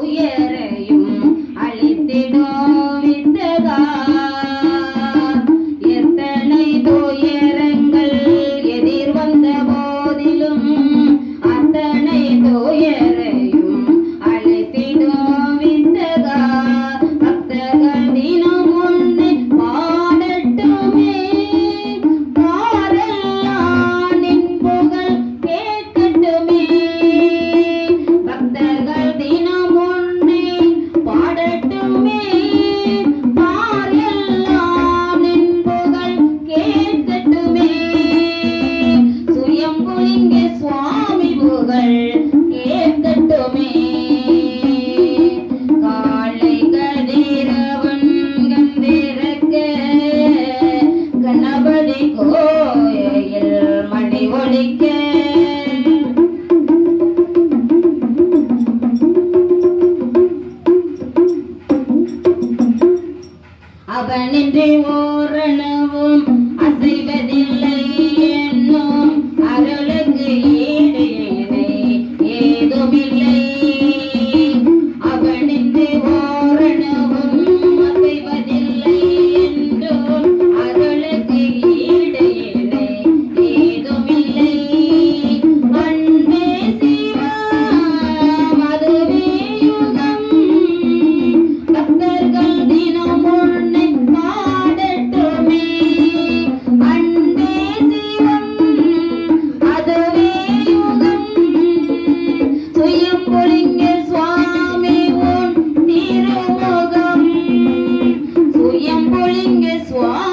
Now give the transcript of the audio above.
துயரையும் அழித்திடும் வித்தகா അവനെന്റെ ഓരണവും അസിബതില്ല എന്നും അരുളക്ക് ഏതുമില്ലേ ಸ್ವಾ